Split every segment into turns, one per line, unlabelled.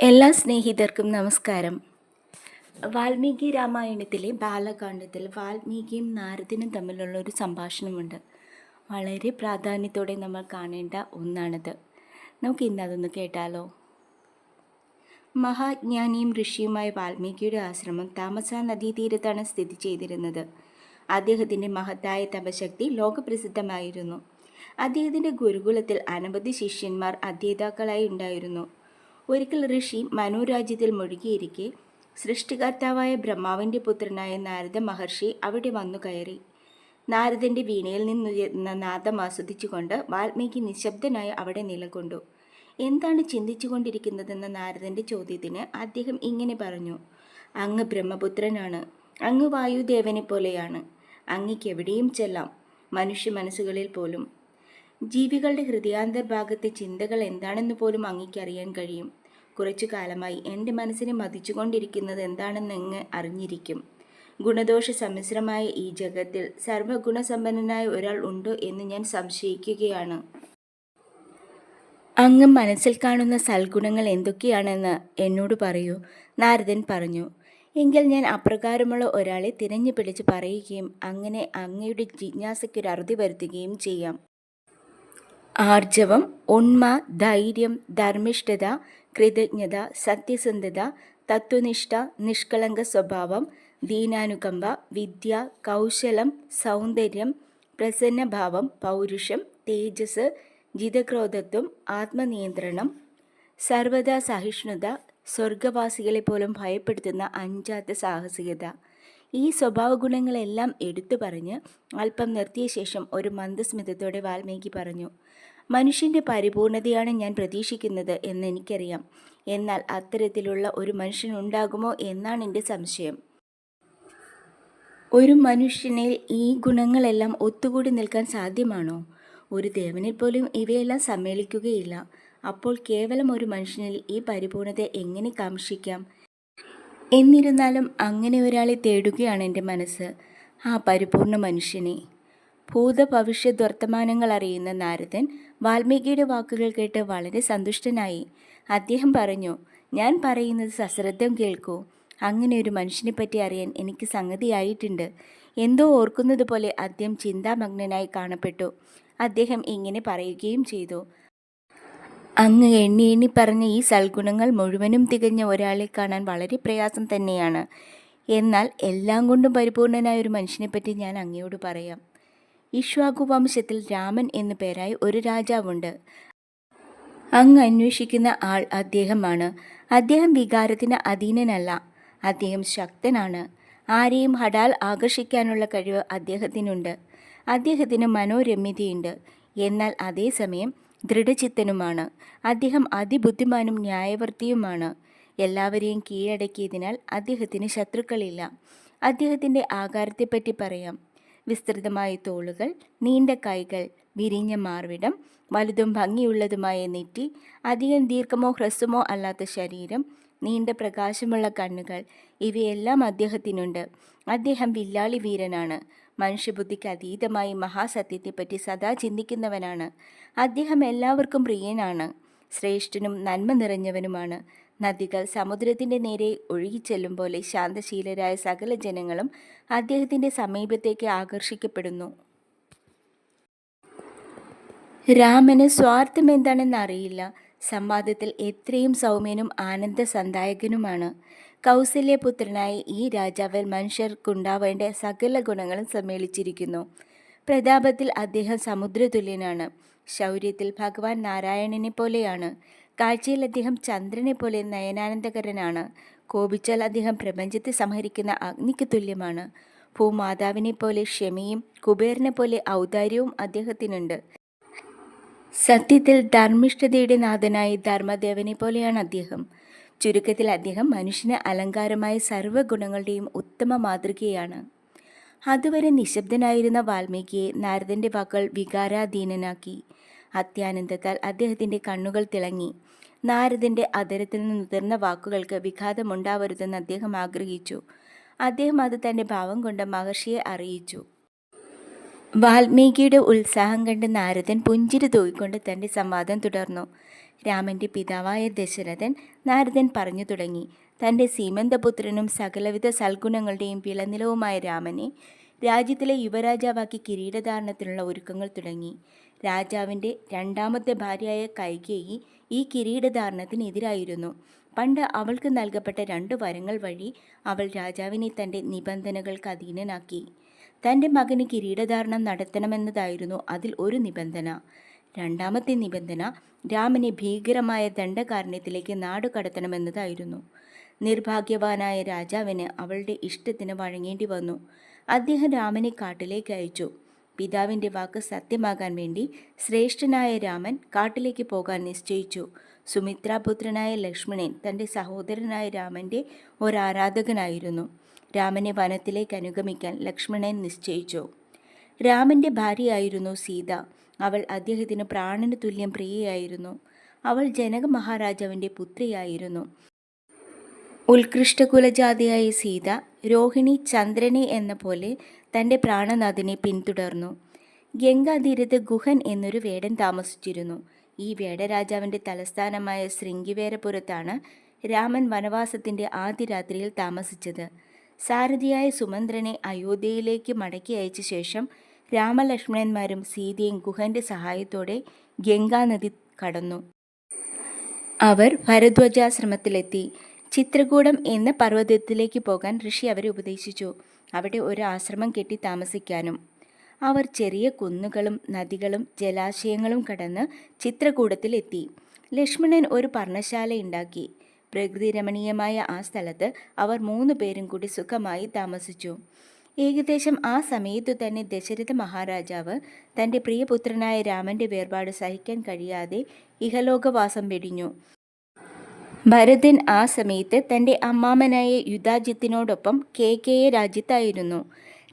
എല്ലാ സ്നേഹിതർക്കും നമസ്കാരം. വാൽമീകി രാമായണത്തിലെ ബാലകാണ്ഡത്തിൽ വാൽമീകിയും നാരദനും തമ്മിലുള്ള ഒരു സംഭാഷണമുണ്ട്. വളരെ പ്രാധാന്യത്തോടെ നമ്മൾ കാണേണ്ട ഒന്നാണത്. നമുക്ക് ഇന്ന് അതൊന്ന് കേട്ടാലോ? മഹാജ്ഞാനിയും ഋഷിയുമായ വാൽമീകിയുടെ ആശ്രമം താമസ നദീതീരത്താണ് സ്ഥിതി ചെയ്തിരുന്നത്. അദ്ദേഹത്തിന്റെ മഹത്തായ തപശക്തി ലോകപ്രസിദ്ധമായിരുന്നു. അദ്ദേഹത്തിന്റെ ഗുരുകുലത്തിൽ അനവധി ശിഷ്യന്മാർ അധ്യേതാക്കളായി ഉണ്ടായിരുന്നു. ഒരിക്കൽ ഋഷി മനോരാജ്യത്തിൽ മുഴുകിയിരിക്കെ സൃഷ്ടികർത്താവായ ബ്രഹ്മാവിന്റെ പുത്രനായ നാരദ മഹർഷി അവിടെ വന്നു കയറി. നാരദന്റെ വീണയിൽ നിന്നുയർന്ന നാദം ആസ്വദിച്ചുകൊണ്ട് വാൽമീകി നിശബ്ദനായി അവിടെ നിലകൊണ്ടു. എന്താണ് ചിന്തിച്ചുകൊണ്ടിരിക്കുന്നതെന്ന നാരദന്റെ ചോദ്യത്തിന് അദ്ദേഹം ഇങ്ങനെ പറഞ്ഞു അങ്ങ് ബ്രഹ്മപുത്രനാണ് അങ്ങ് വായുദേവനെ പോലെയാണ് അങ്ങയ്ക്ക് എവിടെയും ചെല്ലാം. മനുഷ്യ മനസ്സുകളിൽ പോലും ജീവികളുടെ ഹൃദയാന്തർഭാഗത്തെ ചിന്തകൾ എന്താണെന്ന് പോലും അങ്ങിക്കറിയാൻ കഴിയും. കുറച്ചു കാലമായി എന്റെ മനസ്സിനെ മതിച്ചുകൊണ്ടിരിക്കുന്നത് എന്താണെന്ന് അങ്ങ് അറിഞ്ഞിരിക്കും. ഗുണദോഷ സമ്മിശ്രമായ ഈ ജഗത്തിൽ സർവഗുണസമ്പന്നനായ ഒരാൾ ഉണ്ടോ എന്ന് ഞാൻ സംശയിക്കുകയാണ്. അങ്ങ് മനസ്സിൽ കാണുന്ന സൽഗുണങ്ങൾ എന്തൊക്കെയാണെന്ന് എന്നോട് പറയൂ നാരദൻ പറഞ്ഞു. എങ്കിൽ ഞാൻ അപ്രകാരമുള്ള ഒരാളെ തിരഞ്ഞു പിടിച്ച് പറയുകയും അങ്ങനെ അങ്ങയുടെ ജിജ്ഞാസയ്ക്കൊരു അറുതി വരുത്തുകയും ചെയ്യാം. ആർജവം ഉണ്മ ധൈര്യം ധർമ്മിഷ്ഠത കൃതജ്ഞത സത്യസന്ധത തത്വനിഷ്ഠ നിഷ്കളങ്ക സ്വഭാവം ദീനാനുകമ്പ വിദ്യ കൗശലം സൗന്ദര്യം പ്രസന്നഭാവം പൗരുഷം തേജസ് ജിതക്രോധത്വം ആത്മനിയന്ത്രണം സർവദാ സഹിഷ്ണുത സ്വർഗവാസികളെ പോലും ഭയപ്പെടുത്തുന്ന അഞ്ചാത്ത സാഹസികത. ഈ സ്വഭാവ ഗുണങ്ങളെല്ലാം എടുത്തു പറഞ്ഞ് അല്പം നിർത്തിയ ശേഷം ഒരു മന്ദസ്മിതത്തോടെ വാൽമീകി പറഞ്ഞു മനുഷ്യന്റെ പരിപൂർണതയാണ് ഞാൻ പ്രതീക്ഷിക്കുന്നത് എന്ന് എനിക്കറിയാം. എന്നാൽ അത്തരത്തിലുള്ള ഒരു മനുഷ്യൻ ഉണ്ടാകുമോ എന്നാണ് എന്റെ സംശയം. ഒരു മനുഷ്യനിൽ ഈ ഗുണങ്ങളെല്ലാം ഒത്തുകൂടി നിൽക്കാൻ സാധ്യമാണോ? ഒരു ദേവനിൽ പോലും ഇവയെല്ലാം സമ്മേളിക്കുകയില്ല. അപ്പോൾ കേവലം ഒരു മനുഷ്യനിൽ ഈ പരിപൂർണത എങ്ങനെ കാംക്ഷിക്കാം? എന്നിരുന്നാലും അങ്ങനെ ഒരാളെ തേടുകയാണ് എന്റെ മനസ്സ്. ആ പരിപൂർണ മനുഷ്യനെ. ഭൂതഭവിഷ്യത് വർത്തമാനങ്ങൾ അറിയുന്ന നാരദൻ വാൽമീകിയുടെ വാക്കുകൾ കേട്ട് വളരെ സന്തുഷ്ടനായി. അദ്ദേഹം പറഞ്ഞു ഞാൻ പറയുന്നത് സശ്രദ്ധം കേൾക്കൂ. അങ്ങനെ ഒരു മനുഷ്യനെ പറ്റി അറിയാൻ എനിക്ക് സംഗതിയായിട്ടുണ്ട്. എന്തോ ഓർക്കുന്നത് പോലെ അദ്ദേഹം ചിന്താമഗ്നനായി കാണപ്പെട്ടു. അദ്ദേഹം ഇങ്ങനെ പറയുകയും ചെയ്തു. അങ്ങ് എണ്ണി എണ്ണി പറഞ്ഞ ഈ സൽഗുണങ്ങൾ മുഴുവനും തികഞ്ഞ ഒരാളെ കാണാൻ വളരെ പ്രയാസം തന്നെയാണ്. എന്നാൽ എല്ലാം കൊണ്ടും പരിപൂർണനായ ഒരു മനുഷ്യനെപ്പറ്റി ഞാൻ അങ്ങയോട് പറയാം. ഇഷ്വാകു വംശത്തിൽ രാമൻ എന്നു പേരായി ഒരു രാജാവുണ്ട്. അങ്ങ് അന്വേഷിക്കുന്ന ആൾ അദ്ദേഹമാണ്. അദ്ദേഹം വികാരത്തിന് അധീനനല്ല. അദ്ദേഹം ശക്തനാണ്. ആരെയും ഹടാൽ ആകർഷിക്കാനുള്ള കഴിവ് അദ്ദേഹത്തിനുണ്ട്. അദ്ദേഹത്തിന് മനോരമ്യതയുണ്ട്. എന്നാൽ അതേസമയം ദൃഢചിത്തനുമാണ്. അദ്ദേഹം അതിബുദ്ധിമാനും ന്യായവർത്തിയുമാണ്. എല്ലാവരെയും കീഴടക്കിയതിനാൽ അദ്ദേഹത്തിന് ശത്രുക്കളില്ല. അദ്ദേഹത്തിന്റെ ആകാരത്തെപ്പറ്റി പറയാം. വിസ്തൃതമായ തോളുകൾ നീണ്ട കൈകൾ വിരിഞ്ഞ മാർവിടം വലുതും ഭംഗിയുള്ളതുമായ നെറ്റി അധികം ദീർഘമോ ഹ്രസ്വമോ അല്ലാത്ത ശരീരം നീണ്ട പ്രകാശമുള്ള കണ്ണുകൾ ഇവയെല്ലാം അദ്ദേഹത്തിനുണ്ട്. അദ്ദേഹം വില്ലാളി വീരനാണ്. മനുഷ്യബുദ്ധിക്ക് അതീതമായി മഹാസത്യത്തെപ്പറ്റി സദാ ചിന്തിക്കുന്നവനാണ്. അദ്ദേഹം എല്ലാവർക്കും പ്രിയനാണ്. ശ്രേഷ്ഠനും നന്മ നിറഞ്ഞവനുമാണ്. നദികൾ സമുദ്രത്തിന്റെ നേരെ ഒഴുകിച്ചെല്ലും പോലെ ശാന്തശീലരായ സകല ജനങ്ങളും അദ്ദേഹത്തിന്റെ സമീപത്തേക്ക് ആകർഷിക്കപ്പെടുന്നു. രാമന് സ്വാർത്ഥം എന്താണെന്ന് അറിയില്ല. സംവാദത്തിൽ എത്രയും സൗമ്യനും ആനന്ദസന്ദായകനുമാണ് കൗസല്യപുത്രനായ ഈ രാജാവിൽ മനുഷ്യർക്കുണ്ടാവേണ്ട സകല ഗുണങ്ങളും സമ്മേളിച്ചിരിക്കുന്നു. പ്രതാപത്തിൽ അദ്ദേഹം സമുദ്രതുല്യനാണ്. ശൗര്യത്തിൽ ഭഗവാൻ നാരായണനെ പോലെയാണ്. കാഴ്ചയിൽ അദ്ദേഹം ചന്ദ്രനെ പോലെ നയനാനന്ദകരനാണ്. കോപിച്ചാൽ അദ്ദേഹം പ്രപഞ്ചത്തെ സംഹരിക്കുന്ന അഗ്നിക്ക് തുല്യമാണ്. ഭൂമാതാവിനെ പോലെ ക്ഷമയും കുബേരനെ പോലെ ഔദാര്യവും അദ്ദേഹത്തിനുണ്ട്. സത്യത്തിൽ ധർമ്മിഷ്ഠതയുടെ നാഥനായി ധർമ്മദേവനെ പോലെയാണ് അദ്ദേഹം. ചുരുക്കത്തിൽ അദ്ദേഹം മനുഷ്യന് അലങ്കാരമായ സർവഗുണങ്ങളുടെയും ഉത്തമ മാതൃകയാണ്. അതുവരെ നിശബ്ദനായിരുന്ന വാൽമീകിയെ നാരദന്റെ വാക്കുകൾ വികാരാധീനനാക്കി. അത്യാനന്ദത്താൽ അദ്ദേഹത്തിന്റെ കണ്ണുകൾ തിളങ്ങി. നാരദന്റെ അതരത്തിൽ നിന്ന് ഉതിർന്ന വാക്കുകൾക്ക് വിഘാതമുണ്ടാവരുതെന്ന് അദ്ദേഹം ആഗ്രഹിച്ചു. അദ്ദേഹം അത് തന്റെ ഭാവം കൊണ്ട് മഹർഷിയെ അറിയിച്ചു. വാൽമീകിയുടെ ഉത്സാഹം കണ്ട് നാരദൻ പുഞ്ചിരി തൂക്കിക്കൊണ്ട് തന്റെ സംവാദം തുടർന്നു. രാമന്റെ പിതാവായ ദശരഥൻ നാരദൻ പറഞ്ഞു തുടങ്ങി. തന്റെ സീമന്തപുത്രനും സകലവിധ സൽഗുണങ്ങളുടെയും വിളനിലവുമായ രാമനെ രാജ്യത്തിലെ യുവരാജാവാക്കി കിരീടധാരണത്തിനുള്ള ഒരുക്കങ്ങൾ തുടങ്ങി. രാജാവിന്റെ രണ്ടാമത്തെ ഭാര്യയായ കൈകേയി ഈ കിരീടധാരണത്തിനെതിരായിരുന്നു. പണ്ട് അവൾക്ക് നൽകപ്പെട്ട രണ്ട് വരങ്ങൾ വഴി അവൾ രാജാവിനെ തന്റെ നിബന്ധനകൾക്ക് അധീനനാക്കി. തന്റെ മകന് കിരീടധാരണം നടത്തണമെന്നതായിരുന്നു അതിൽ ഒരു നിബന്ധന. രണ്ടാമത്തെ നിബന്ധന രാമനെ ഭീകരമായ ദണ്ഡകാരണ്യത്തിലേക്ക് നാടുകടത്തണമെന്നതായിരുന്നു നിർഭാഗ്യവാനായ രാജാവിന് അവളുടെ ഇഷ്ടത്തിന് വഴങ്ങേണ്ടി വന്നു. അദ്ദേഹം രാമനെ കാട്ടിലേക്ക് അയച്ചു. പിതാവിന്റെ വാക്ക് സത്യമാകാൻ വേണ്ടി ശ്രേഷ്ഠനായ രാമൻ കാട്ടിലേക്ക് പോകാൻ നിശ്ചയിച്ചു. സുമിത്രാപുത്രനായ ലക്ഷ്മണൻ തന്റെ സഹോദരനായ രാമന്റെ ഒരാരാധകനായിരുന്നു. രാമനെ വനത്തിലേക്ക് അനുഗമിക്കാൻ ലക്ഷ്മണൻ നിശ്ചയിച്ചു. രാമന്റെ ഭാര്യയായിരുന്നു സീത. അവൾ അദ്ദേഹത്തിന് പ്രാണന് തുല്യം പ്രിയയായിരുന്നു. അവൾ ജനക മഹാരാജാവിന്റെ പുത്രിയായിരുന്നു. ഉത്കൃഷ്ടകുലജാതിയായ സീത രോഹിണി ചന്ദ്രനെ എന്ന പോലെ തന്റെ പ്രാണനാഥനെ പിന്തുടർന്നു. ഗംഗാതീരത്ത് ഗുഹൻ എന്നൊരു വേടൻ താമസിച്ചിരുന്നു. ഈ വേടരാജാവിന്റെ തലസ്ഥാനമായ ശൃംഗിവേരപുരത്താണ് രാമൻ വനവാസത്തിന്റെ ആദ്യ രാത്രിയിൽ താമസിച്ചത്. സാരഥിയായ സുമന്ത്രനെ അയോധ്യയിലേക്ക് മടക്കി അയച്ച ശേഷം രാമലക്ഷ്മണന്മാരും സീതയും ഗുഹന്റെ സഹായത്തോടെ ഗംഗാനദി കടന്നു. അവർ ഭരദ്വജാശ്രമത്തിലെത്തി. ചിത്രകൂടം എന്ന പർവതത്തിലേക്ക് പോകാൻ ഋഷി അവരെ ഉപദേശിച്ചു. അവിടെ ഒരു ആശ്രമം കെട്ടി താമസിക്കാനും. അവർ ചെറിയ കുന്നുകളും നദികളും ജലാശയങ്ങളും കടന്ന് ചിത്രകൂടത്തിലെത്തി ലക്ഷ്മണൻ ഒരു പർണശാല ഉണ്ടാക്കി. പ്രകൃതി രമണീയമായ ആ സ്ഥലത്ത് അവർ മൂന്ന് പേരും കൂടി സുഖമായി താമസിച്ചു. ഏകദേശം ആ സമയത്തു തന്നെ ദശരഥ മഹാരാജാവ് തന്റെ പ്രിയപുത്രനായ രാമന്റെ വേർപാട് സഹിക്കാൻ കഴിയാതെ ഇഹലോകവാസം വെടിഞ്ഞു. ഭരതൻ ആ സമയത്ത് തന്റെ അമ്മാമനായ യുദ്ധാജിത്തിനോടൊപ്പം കെ കെ എ രാജ്യത്തായിരുന്നു.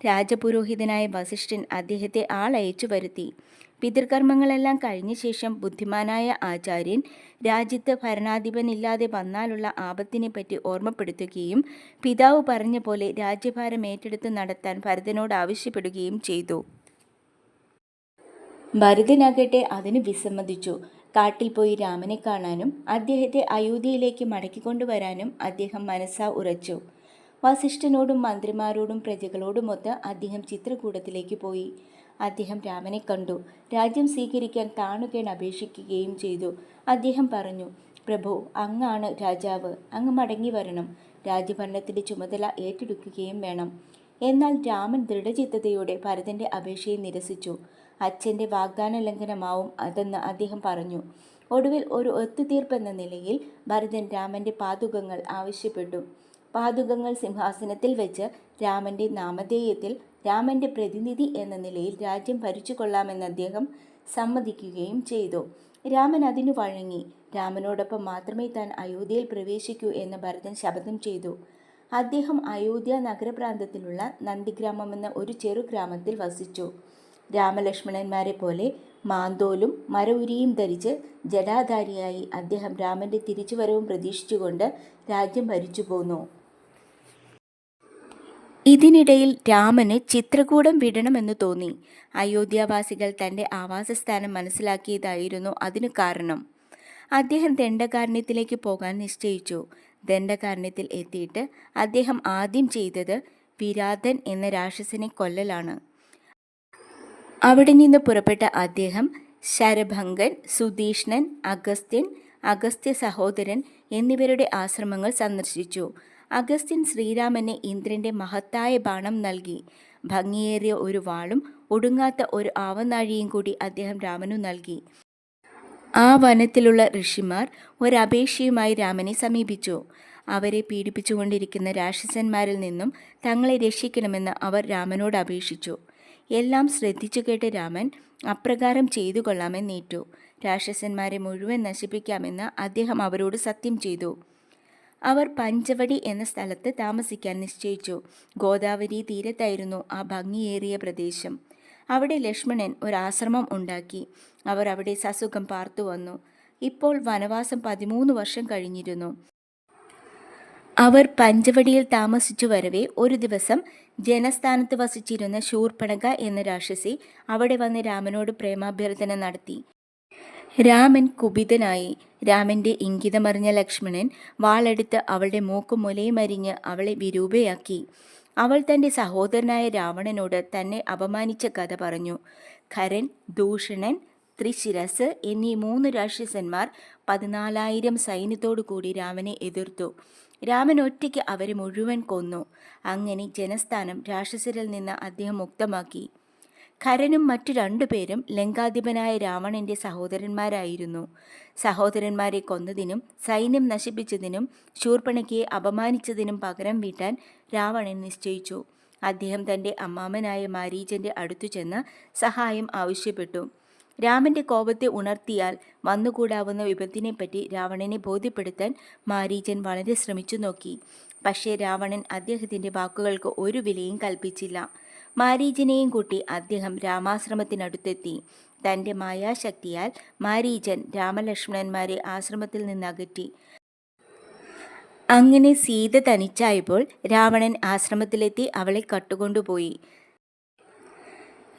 രാജപുരോഹിതനായ വസിഷ്ഠൻ അദ്ദേഹത്തെ ആളയച്ചു വരുത്തി. പിതൃകർമ്മങ്ങളെല്ലാം കഴിഞ്ഞ ശേഷം ബുദ്ധിമാനായ ആചാര്യൻ രാജ്യത്ത് ഭരണാധിപനില്ലാതെ വന്നാലുള്ള ആപത്തിനെപ്പറ്റി ഓർമ്മപ്പെടുത്തുകയും പിതാവ് പറഞ്ഞ പോലെ രാജ്യഭാരം ഏറ്റെടുത്ത് നടത്താൻ ഭരതനോട് ആവശ്യപ്പെടുകയും ചെയ്തു. ഭരതനാകട്ടെ അതിന് വിസമ്മതിച്ചു. കാട്ടിൽ പോയി രാമനെ കാണാനും അദ്ദേഹത്തെ അയോധ്യയിലേക്ക് മടക്കിക്കൊണ്ടുവരാനും അദ്ദേഹം മനസ്സാ ഉറച്ചു. വസിഷ്ഠനോടും മന്ത്രിമാരോടും പ്രജകളോടുമൊത്ത് അദ്ദേഹം ചിത്രകൂടത്തിലേക്ക് പോയി. അദ്ദേഹം രാമനെ കണ്ടു. രാജ്യം സ്വീകരിക്കാൻ താണുകേൺ അപേക്ഷിക്കുകയും ചെയ്തു. അദ്ദേഹം പറഞ്ഞു പ്രഭു അങ്ങാണ് രാജാവ്. അങ്ങ് മടങ്ങി വരണം. രാജ്യഭരണത്തിന്റെ ചുമതല ഏറ്റെടുക്കുകയും വേണം. എന്നാൽ രാമൻ ദൃഢചിത്തതയോടെ ഭരതന്റെ അപേക്ഷയെ നിരസിച്ചു. അച്ഛന്റെ വാഗ്ദാന ലംഘനമാവും അതെന്ന് അദ്ദേഹം പറഞ്ഞു. ഒടുവിൽ ഒരു ഒത്തുതീർപ്പെന്ന നിലയിൽ ഭരതൻ രാമന്റെ പാതുകങ്ങൾ ആവശ്യപ്പെട്ടു. പാതുകങ്ങൾ സിംഹാസനത്തിൽ വെച്ച് രാമന്റെ നാമധേയത്തിൽ രാമന്റെ പ്രതിനിധി എന്ന നിലയിൽ രാജ്യം ഭരിച്ചു കൊള്ളാമെന്ന് അദ്ദേഹം സമ്മതിക്കുകയും ചെയ്തു. രാമൻ അതിനു വഴങ്ങി. രാമനോടൊപ്പം മാത്രമേ താൻ അയോധ്യയിൽ പ്രവേശിക്കൂ എന്ന് ഭരതൻ ശപഥം ചെയ്തു. അദ്ദേഹം അയോധ്യ നഗരപ്രാന്തത്തിലുള്ള നന്ദിഗ്രാമം എന്ന ഒരു ചെറു ഗ്രാമത്തിൽ വസിച്ചു. രാമലക്ഷ്മണന്മാരെ പോലെ മാന്തോലും മരവുരിയും ധരിച്ച് ജടാധാരിയായി അദ്ദേഹം രാമന്റെ തിരിച്ചുവരവും പ്രതീക്ഷിച്ചുകൊണ്ട് രാജ്യം ഭരിച്ചു പോന്നു. ഇതിനിടയിൽ രാമന് ചിത്രകൂടം വിടണമെന്ന് തോന്നി. അയോധ്യാവാസികൾ തന്റെ ആവാസസ്ഥാനം മനസ്സിലാക്കിയതായിരുന്നു അതിനു കാരണം. അദ്ദേഹം ദണ്ഡകാരണ്യത്തിലേക്ക് പോകാൻ നിശ്ചയിച്ചു. ദണ്ഡകാരണ്യത്തിൽ എത്തിയിട്ട് അദ്ദേഹം ആദ്യം ചെയ്തത് വിരാതൻ എന്ന രാക്ഷസനെ കൊല്ലലാണ്. അവിടെ നിന്ന് പുറപ്പെട്ട അദ്ദേഹം ശരഭംഗൻ സുധീഷ്ണൻ അഗസ്ത്യൻ അഗസ്ത്യ സഹോദരൻ എന്നിവരുടെ ആശ്രമങ്ങൾ സന്ദർശിച്ചു. അഗസ്ത്യൻ ശ്രീരാമന് ഇന്ദ്രന്റെ മഹത്തായ ബാണം നൽകി. ഭംഗിയേറിയ ഒരു വാളും ഒടുങ്ങാത്ത ഒരു ആവനാഴിയും കൂടി അദ്ദേഹം രാമനു നൽകി. ആ വനത്തിലുള്ള ഋഷിമാർ ഒരപേക്ഷയുമായി രാമനെ സമീപിച്ചു. അവരെ പീഡിപ്പിച്ചുകൊണ്ടിരിക്കുന്ന രാക്ഷസന്മാരിൽ നിന്നും തങ്ങളെ രക്ഷിക്കണമെന്ന് അവർ രാമനോട് അപേക്ഷിച്ചു. എല്ലാം ശ്രദ്ധിച്ചു കേട്ട് രാമൻ അപ്രകാരം ചെയ്തു കൊള്ളാമെന്നേറ്റു രാക്ഷസന്മാരെ മുഴുവൻ നശിപ്പിക്കാമെന്ന് അദ്ദേഹം അവരോട് സത്യം ചെയ്തു. അവർ പഞ്ചവടി എന്ന സ്ഥലത്ത് താമസിക്കാൻ നിശ്ചയിച്ചു. ഗോദാവരി തീരത്തായിരുന്നു ആ ഭംഗിയേറിയ പ്രദേശം. അവിടെ ലക്ഷ്മണൻ ഒരു ആശ്രമം ഉണ്ടാക്കി. അവർ അവിടെ സസുഖം പാർത്തു വന്നു. ഇപ്പോൾ വനവാസം പതിമൂന്ന് വർഷം കഴിഞ്ഞിരുന്നു. അവർ പഞ്ചവടിയിൽ താമസിച്ചു വരവേ ഒരു ദിവസം ജനസ്ഥാനത്ത് വസിച്ചിരുന്ന ശൂർപ്പണക എന്ന രാക്ഷസി അവിടെ വന്ന് രാമനോട് പ്രേമാഭ്യർത്ഥന നടത്തി. രാമൻ കുപിതനായി. രാമന്റെ ഇംഗിതമറിഞ്ഞ ലക്ഷ്മണൻ വാളെടുത്ത് അവളുടെ മൂക്കും മുലയും അരിഞ്ഞ് അവളെ വിരൂപയാക്കി. അവൾ തന്റെ സഹോദരനായ രാവണനോട് തന്നെ അപമാനിച്ച കഥ പറഞ്ഞു. ഖരൻ ദൂഷണൻ ത്രിശിരസ് എന്നീ മൂന്ന് രാക്ഷസന്മാർ പതിനാലായിരം സൈന്യത്തോടു കൂടി രാമനെ എതിർത്തു. രാമൻ ഒറ്റയ്ക്ക് അവരെ മുഴുവൻ കൊന്നു. അങ്ങനെ ജനസ്ഥാനം രാക്ഷസരിൽ നിന്ന് അദ്ദേഹം മുക്തമാക്കി. ഖരനും മറ്റു രണ്ടുപേരും ലങ്കാധിപനായ രാവണന്റെ സഹോദരന്മാരായിരുന്നു. സഹോദരന്മാരെ കൊന്നതിനും സൈന്യം നശിപ്പിച്ചതിനും ശൂർപ്പണയ്ക്കയെ അപമാനിച്ചതിനും പകരം വീട്ടാൻ രാവണൻ നിശ്ചയിച്ചു. അദ്ദേഹം തന്റെ അമ്മാമനായ മാരീജന്റെ അടുത്തു ചെന്ന് സഹായം ആവശ്യപ്പെട്ടു. രാമന്റെ കോപത്തെ ഉണർത്തിയാൽ വന്നുകൂടാവുന്ന വിപത്തിനെപ്പറ്റി രാവണനെ ബോധ്യപ്പെടുത്താൻ മാരീചൻ വളരെ ശ്രമിച്ചു നോക്കി. പക്ഷേ രാവണൻ അദ്ദേഹത്തിന്റെ വാക്കുകൾക്ക് ഒരു വിലയും കൽപ്പിച്ചില്ല. മാരീചനെയും കൂട്ടി അദ്ദേഹം രാമാശ്രമത്തിനടുത്തെത്തി. തന്റെ മായാശക്തിയാൽ മാരീചൻ രാമലക്ഷ്മണന്മാരെ ആശ്രമത്തിൽ നിന്ന് അകറ്റി അങ്ങനെ സീത തനിച്ചായപ്പോൾ രാവണൻ ആശ്രമത്തിലെത്തി അവളെ കട്ടുകൊണ്ടുപോയി.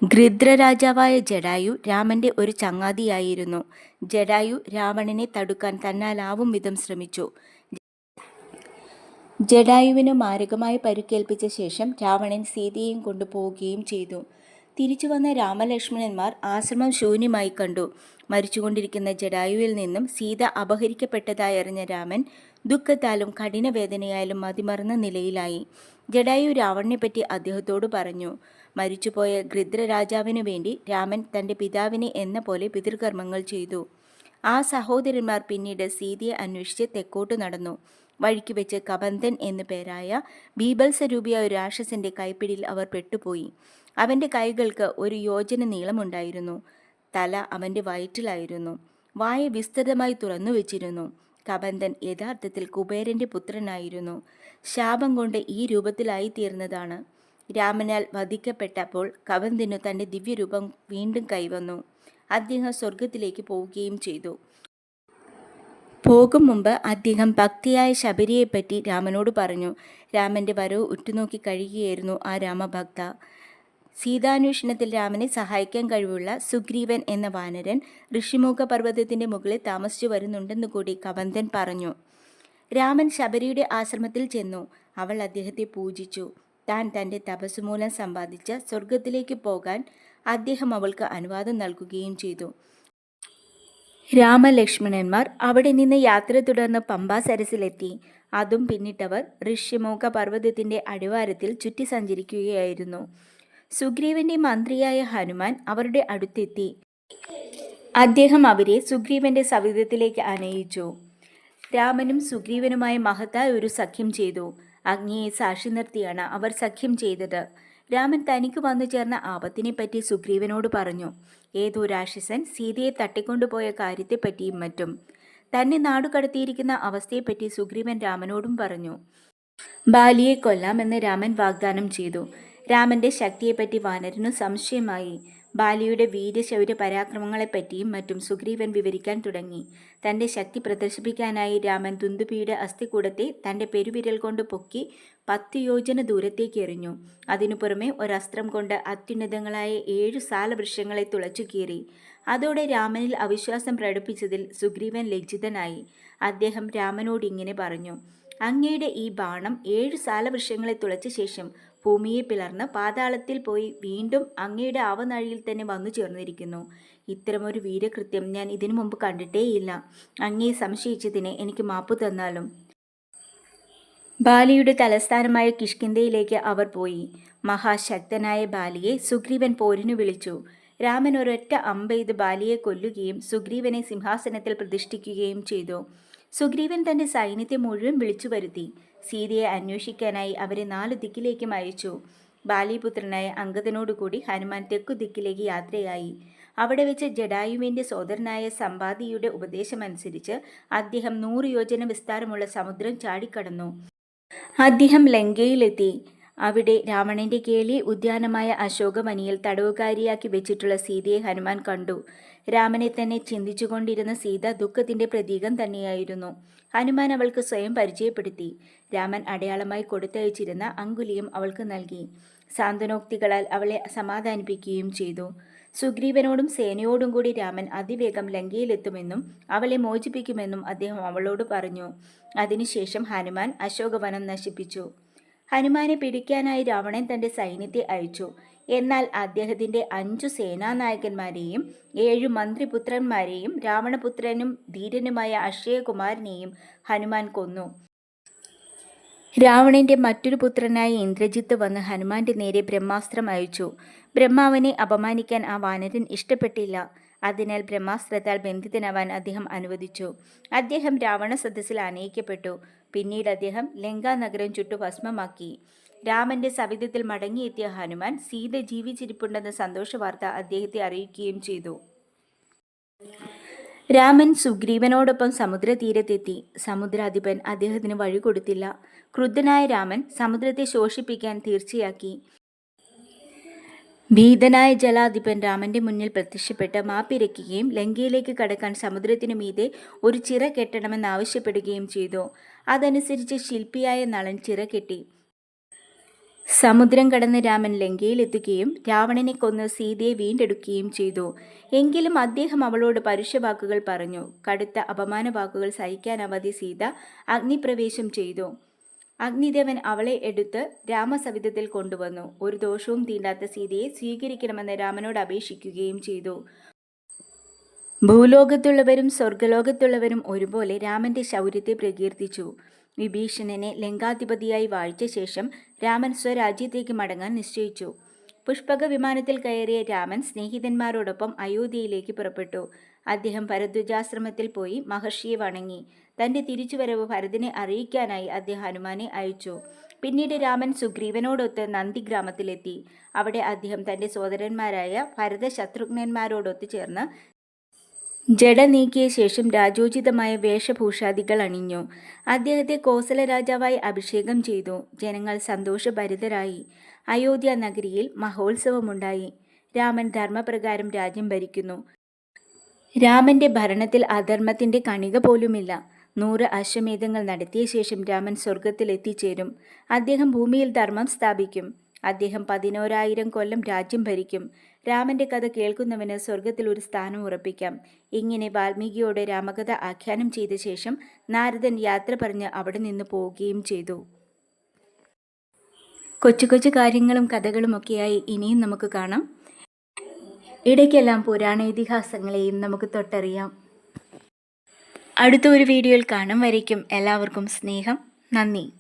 ഗൃദ്രരാജാവായ ജഡായു രാമന്റെ ഒരു ചങ്ങാതിയായിരുന്നു. ജഡായു രാവണനെ തടുക്കാൻ തന്നാലാവും വിധം ശ്രമിച്ചു. ജഡായുവിന് മാരകമായി പരുക്കേൽപ്പിച്ച ശേഷം രാവണൻ സീതയെയും കൊണ്ടുപോവുകയും ചെയ്തു. തിരിച്ചു വന്ന രാമലക്ഷ്മണന്മാർ ആശ്രമം ശൂന്യമായി കണ്ടു. മരിച്ചുകൊണ്ടിരിക്കുന്ന ജഡായുവിൽ നിന്നും സീത അപഹരിക്കപ്പെട്ടതായി അറിഞ്ഞ രാമൻ ദുഃഖത്താലും കഠിനവേദനയാലും മതിമറന്ന നിലയിലായി. ജഡായു രാവണനെപ്പറ്റി അദ്ദേഹത്തോട് പറഞ്ഞു മരിച്ചുപോയ ഗൃദ്രരാജാവിനു വേണ്ടി രാമൻ തന്റെ പിതാവിനെ എന്ന പോലെ പിതൃകർമ്മങ്ങൾ ചെയ്തു. ആ സഹോദരന്മാർ പിന്നീട് സീതയെ അന്വേഷിച്ച് തെക്കോട്ട് നടന്നു. വഴിക്ക് വെച്ച് കബന്ധൻ എന്നു പേരായ ബീഭത്സരൂപിയായ ഒരു രാക്ഷസന്റെ കൈപ്പിടിയിൽ അവർ പെട്ടുപോയി. അവന്റെ കൈകൾക്ക് ഒരു യോജന നീളമുണ്ടായിരുന്നു. തല അവന്റെ വയറ്റിലായിരുന്നു. വായ വിസ്തൃതമായി തുറന്നു വെച്ചിരുന്നു. കബന്ധൻ യഥാർത്ഥത്തിൽ കുബേരന്റെ പുത്രനായിരുന്നു. ശാപം കൊണ്ട് ഈ രൂപത്തിലായി തീർന്നതാണ് രാമനാൽ വധിക്കപ്പെട്ടപ്പോൾ കവന്തിനു തന്റെ ദിവ്യരൂപം വീണ്ടും കൈവന്നു. അദ്ദേഹം സ്വർഗത്തിലേക്ക് പോവുകയും ചെയ്തു. പോകും മുമ്പ് അദ്ദേഹം ഭക്തിയായ ശബരിയെപ്പറ്റി രാമനോട് പറഞ്ഞു. രാമന്റെ വരവ് ഉറ്റുനോക്കി കഴിയുകയായിരുന്നു ആ രാമഭക്ത. സീതാന്വേഷണത്തിൽ രാമനെ സഹായിക്കാൻ കഴിവുള്ള സുഗ്രീവൻ എന്ന വാനരൻ ഋഷിമുഖ പർവതത്തിന്റെ മുകളിൽ താമസിച്ചു വരുന്നുണ്ടെന്ന് കൂടി കവന്തൻ പറഞ്ഞു. രാമൻ ശബരിയുടെ ആശ്രമത്തിൽ ചെന്നു. അവൾ അദ്ദേഹത്തെ പൂജിച്ചു. താൻ തന്റെ തപസ്സുമൂലം സമ്പാദിച്ച സ്വർഗത്തിലേക്ക് പോകാൻ അദ്ദേഹം അവൾക്ക് അനുവാദം നൽകുകയും ചെയ്തു. രാമലക്ഷ്മണന്മാർ അവിടെ നിന്ന് യാത്ര തുടർന്ന് പമ്പാ സരസിലെത്തി അതും പിന്നിട്ടവർ ഋഷ്യമോക പർവതത്തിന്റെ അടിവാരത്തിൽ ചുറ്റി സഞ്ചരിക്കുകയായിരുന്നു. സുഗ്രീവന്റെ മന്ത്രിയായ ഹനുമാൻ അവരുടെ അടുത്തെത്തി. അദ്ദേഹം അവരെ സുഗ്രീവന്റെ സവിധത്തിലേക്ക് അനയിച്ചു രാമനും സുഗ്രീവനുമായി മഹത്തായ ഒരു സഖ്യം ചെയ്തു. അഗ്നിയെ സാക്ഷി നിർത്തിയാണ് അവർ സഖ്യം ചെയ്തത്. രാമൻ തനിക്ക് വന്നു ചേർന്ന ആപത്തിനെപ്പറ്റി സുഗ്രീവനോട് പറഞ്ഞു. ഏതോ രാക്ഷസൻ സീതയെ തട്ടിക്കൊണ്ടുപോയ കാര്യത്തെപ്പറ്റിയും മറ്റും. തന്നെ നാടുകടത്തിയിരിക്കുന്ന അവസ്ഥയെപ്പറ്റി സുഗ്രീവൻ രാമനോടും പറഞ്ഞു. ബാലിയെ കൊല്ലാമെന്ന് രാമൻ വാഗ്ദാനം ചെയ്തു. രാമന്റെ ശക്തിയെപ്പറ്റി വാനരനു സംശയമായി. ബാലിയുടെ വീര്യശൗര്യ പരാക്രമങ്ങളെപ്പറ്റിയും മറ്റും സുഗ്രീവൻ വിവരിക്കാൻ തുടങ്ങി. തന്റെ ശക്തി പ്രദർശിപ്പിക്കാനായി രാമൻ തുന്തുപിയുടെ അസ്ഥികൂടത്തെ തന്റെ പെരുവിരൽ കൊണ്ട് പൊക്കി പത്ത് യോജന ദൂരത്തേക്ക് എറിഞ്ഞു. അതിനു പുറമെ ഒരസ്ത്രം കൊണ്ട് അത്യുന്നതങ്ങളായ ഏഴു സാലവൃക്ഷങ്ങളെ തുളച്ചു കീറി. അതോടെ രാമനിൽ അവിശ്വാസം പ്രകടിപ്പിച്ചതിൽ സുഗ്രീവൻ ലജ്ജിതനായി. അദ്ദേഹം രാമനോട് ഇങ്ങനെ പറഞ്ഞു അങ്ങയുടെ ഈ ബാണം ഏഴു സാലവൃക്ഷങ്ങളെ തുളച്ച ശേഷം ഭൂമിയെ പിളർന്ന് പാതാളത്തിൽ പോയി വീണ്ടും അങ്ങയുടെ ആവനാഴിയിൽ തന്നെ വന്നു ചേർന്നിരിക്കുന്നു. ഇത്തരമൊരു വീരകൃത്യം ഞാൻ ഇതിനു മുമ്പ് കണ്ടിട്ടേയില്ല. അങ്ങയെ സംശയിച്ചതിന് എനിക്ക് മാപ്പ് തന്നാലും. ബാലിയുടെ തലസ്ഥാനമായ കിഷ്കിന്ധയിലേക്ക് അവർ പോയി. മഹാശക്തനായ ബാലിയെ സുഗ്രീവൻ പോരിനു വിളിച്ചു. രാമൻ ഒരൊറ്റ അമ്പെയ്ത് ബാലിയെ കൊല്ലുകയും സുഗ്രീവനെ സിംഹാസനത്തിൽ പ്രതിഷ്ഠിക്കുകയും ചെയ്തു. സുഗ്രീവൻ തന്റെ സൈന്യത്തെ മുഴുവൻ വിളിച്ചു വരുത്തി. സീതയെ അന്വേഷിക്കാനായി അവരെ നാല് ദിക്കിലേക്കും അയച്ചു. ബാലിപുത്രനായ അങ്കദനോടുകൂടി ഹനുമാൻ തെക്കു ദിക്കിലേക്ക് യാത്രയായി. അവിടെ വെച്ച് ജഡായുവിന്റെ സോദരനായ സമ്പാദിയുടെ ഉപദേശമനുസരിച്ച് അദ്ദേഹം നൂറ് യോജന വിസ്താരമുള്ള സമുദ്രം ചാടിക്കടന്നു. അദ്ദേഹം ലങ്കയിലെത്തി. അവിടെ രാവണന്റെ കേളി ഉദ്യാനമായ അശോകമനിയിൽ തടവുകാരിയാക്കി വെച്ചിട്ടുള്ള സീതയെ ഹനുമാൻ കണ്ടു. രാമനെ തന്നെ ചിന്തിച്ചുകൊണ്ടിരുന്ന സീത ദുഃഖത്തിന്റെ പ്രതീകം തന്നെയായിരുന്നു. ഹനുമാൻ അവൾക്ക് സ്വയം പരിചയപ്പെടുത്തി. രാമൻ അടയാളമായി കൊടുത്തയച്ചിരുന്ന അങ്കുലിയും അവൾക്ക് നൽകി. സാന്ത്വനോക്തികളാൽ അവളെ സമാധാനിപ്പിക്കുകയും ചെയ്തു. സുഗ്രീവനോടും സേനയോടും കൂടി രാമൻ അതിവേഗം ലങ്കയിലെത്തുമെന്നും അവളെ മോചിപ്പിക്കുമെന്നും അദ്ദേഹം അവളോട് പറഞ്ഞു. അതിനുശേഷം ഹനുമാൻ അശോകവനം നശിപ്പിച്ചു. ഹനുമാനെ പിടിക്കാനായി രാവണൻ തന്റെ സൈന്യത്തെ അയച്ചു. എന്നാൽ അദ്ദേഹത്തിന്റെ അഞ്ചു സേനാനായകന്മാരെയും ഏഴു മന്ത്രിപുത്രന്മാരെയും രാവണപുത്രനും ധീരനുമായ അക്ഷയകുമാരനെയും ഹനുമാൻ കൊന്നു. രാവണന്റെ മറ്റൊരു പുത്രനായ ഇന്ദ്രജിത്ത് വന്ന് ഹനുമാന്റെ നേരെ ബ്രഹ്മാസ്ത്രം അയച്ചു. ബ്രഹ്മാവനെ അപമാനിക്കാൻ ആ വാനരൻ ഇഷ്ടപ്പെട്ടില്ല. അതിനാൽ ബ്രഹ്മാസ്ത്രത്താൽ ബന്ധിതനാവാൻ അദ്ദേഹം അനുവദിച്ചു. അദ്ദേഹം രാവണ സദസ്സിൽ അനയിക്കപ്പെട്ടു പിന്നീട് അദ്ദേഹം ലങ്കാ നഗരം ചുട്ടു ഭസ്മമാക്കി. രാമന്റെ സവിധത്തിൽ മടങ്ങിയെത്തിയ ഹനുമാൻ സീത ജീവിച്ചിരിപ്പുണ്ടെന്ന സന്തോഷ വാർത്ത അദ്ദേഹത്തെ അറിയിക്കുകയും ചെയ്തു. രാമൻ സുഗ്രീവനോടൊപ്പം സമുദ്രതീരത്തെത്തി. സമുദ്രാധിപൻ അദ്ദേഹത്തിന് വഴി കൊടുത്തില്ല. ക്രുദ്ധനായ രാമൻ സമുദ്രത്തെ ശോഷിപ്പിക്കാൻ തീർച്ചയാക്കി. ഭീതനായ ജലാധിപൻ രാമന്റെ മുന്നിൽ പ്രത്യക്ഷപ്പെട്ട് മാപ്പിരയ്ക്കുകയും ലങ്കയിലേക്ക് കടക്കാൻ സമുദ്രത്തിനു മീതെ ഒരു ചിറ കെട്ടണമെന്ന് ആവശ്യപ്പെടുകയും ചെയ്തു. അതനുസരിച്ച് ശില്പിയായ നളൻ ചിറ കെട്ടി. സമുദ്രം കടന്ന് രാമൻ ലങ്കയിലെത്തുകയും രാവണനെ കൊന്ന് സീതയെ വീണ്ടെടുക്കുകയും ചെയ്തു. എങ്കിലും അദ്ദേഹം അവളോട് പരുഷവാക്കുകൾ പറഞ്ഞു. കടുത്ത അപമാന വാക്കുകൾ സഹിക്കാനാവാതെ സീത അഗ്നിപ്രവേശം ചെയ്തു. അഗ്നിദേവൻ അവളെ എടുത്ത് രാമസവിധത്തിൽ കൊണ്ടുവന്നു. ഒരു ദോഷവും തീണ്ടാത്ത സീതയെ സ്വീകരിക്കണമെന്ന് രാമനോട് അപേക്ഷിക്കുകയും ചെയ്തു. ഭൂലോകത്തുള്ളവരും സ്വർഗലോകത്തുള്ളവരും ഒരുപോലെ രാമന്റെ ശൗര്യത്തെ പ്രകീർത്തിച്ചു. വിഭീഷണനെ ലങ്കാധിപതിയായി വാഴിച്ച ശേഷം രാമൻ സ്വരാജ്യത്തേക്ക് മടങ്ങാൻ നിശ്ചയിച്ചു. പുഷ്പക വിമാനത്തിൽ കയറിയ രാമൻ സ്നേഹിതന്മാരോടൊപ്പം അയോധ്യയിലേക്ക് പുറപ്പെട്ടു. അദ്ദേഹം ഭരദ്വജാശ്രമത്തിൽ പോയി മഹർഷിയെ വണങ്ങി. തന്റെ തിരിച്ചുവരവ് ഭരതനെ അറിയിക്കാനായി അദ്ദേഹം ഹനുമാനെ അയച്ചു. പിന്നീട് രാമൻ സുഗ്രീവനോടൊത്ത് നന്ദി ഗ്രാമത്തിലെത്തി അവിടെ അദ്ദേഹം തന്റെ സോദരന്മാരായ ഭരത ശത്രുഘ്നന്മാരോടൊത്ത് ചേർന്ന് ജട നീക്കിയ ശേഷം രാജോചിതമായ വേഷഭൂഷാദികൾ അണിഞ്ഞു. അദ്ദേഹത്തെ കോസല രാജാവായി അഭിഷേകം ചെയ്തു. ജനങ്ങൾ സന്തോഷഭരിതരായി. അയോധ്യ നഗരിയിൽ മഹോത്സവമുണ്ടായി. രാമൻ ധർമ്മപ്രകാരം രാജ്യം ഭരിക്കുന്നു. രാമന്റെ ഭരണത്തിൽ അധർമ്മത്തിന്റെ കണിക പോലുമില്ല. നൂറ് അശ്വമേധങ്ങൾ നടത്തിയ ശേഷം രാമൻ സ്വർഗത്തിൽ എത്തിച്ചേരും. അദ്ദേഹം ഭൂമിയിൽ ധർമ്മം സ്ഥാപിക്കും. അദ്ദേഹം പതിനോരായിരം കൊല്ലം രാജ്യം ഭരിക്കും. രാമന്റെ കഥ കേൾക്കുന്നവന് സ്വർഗത്തിൽ ഒരു സ്ഥാനം ഉറപ്പിക്കാം. ഇങ്ങനെ വാൽമീകിയോട് രാമകഥ ആഖ്യാനം ചെയ്ത ശേഷം നാരദൻ യാത്ര പറഞ്ഞ് അവിടെ നിന്ന് പോവുകയും ചെയ്തു. കൊച്ചു കൊച്ചു കാര്യങ്ങളും കഥകളുമൊക്കെയായി ഇനിയും നമുക്ക് കാണാം. ഇടയ്ക്കെല്ലാം പുരാണ ഇതിഹാസങ്ങളെയും നമുക്ക് തൊട്ടറിയാം. അടുത്ത ഒരു വീഡിയോയിൽ കാണും വരയ്ക്കും. എല്ലാവർക്കും സ്നേഹം. നന്ദി.